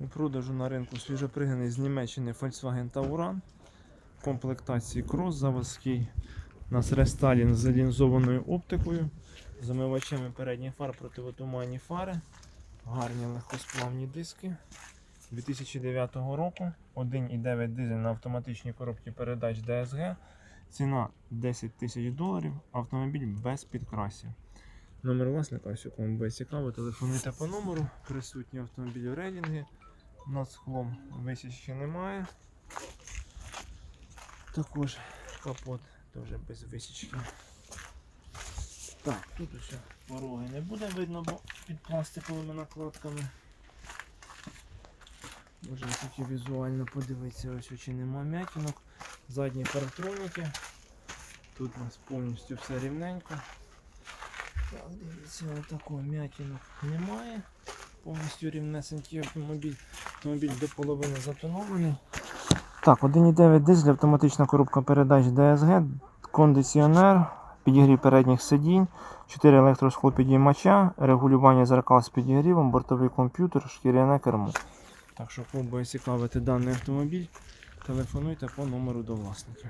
У продажу на ринку свіжопригнаний з Німеччини Volkswagen Tauran. В комплектації крос заводський. У нас рестайлінг з лінзованою оптикою, замивачами передніх фар, противотуманні фари, гарні легкосплавні диски. 2009 року 1,9 дизель на автоматичній коробці передач DSG. Ціна 10 тисяч доларів. Автомобіль без підкрасів. Номер власника, ось кому буде цікаво, телефонуйте по номеру. Присутні автомобілі релінги. Над склом висічки немає. Також капот теж без висічки. Так, тут усе пороги не буде видно, бо під пластиковими накладками. Можемо тільки візуально подивитися, ось чи нема м'ятінок. Задні парктроніки. Тут у нас повністю все рівненько. Так, дивіться, отакого м'ятінок немає. Повністю рівнесенький автомобіль. Автомобіль до половини затонований. Так, 1,9 дизель, автоматична коробка передач DSG, кондиціонер, підігрів передніх сидінь, 4 електросхлопідіймача, регулювання зеркал з підігрівом, бортовий комп'ютер, шкіряне кермо. Так що, кого буде цікавити даний автомобіль, телефонуйте по номеру до власника.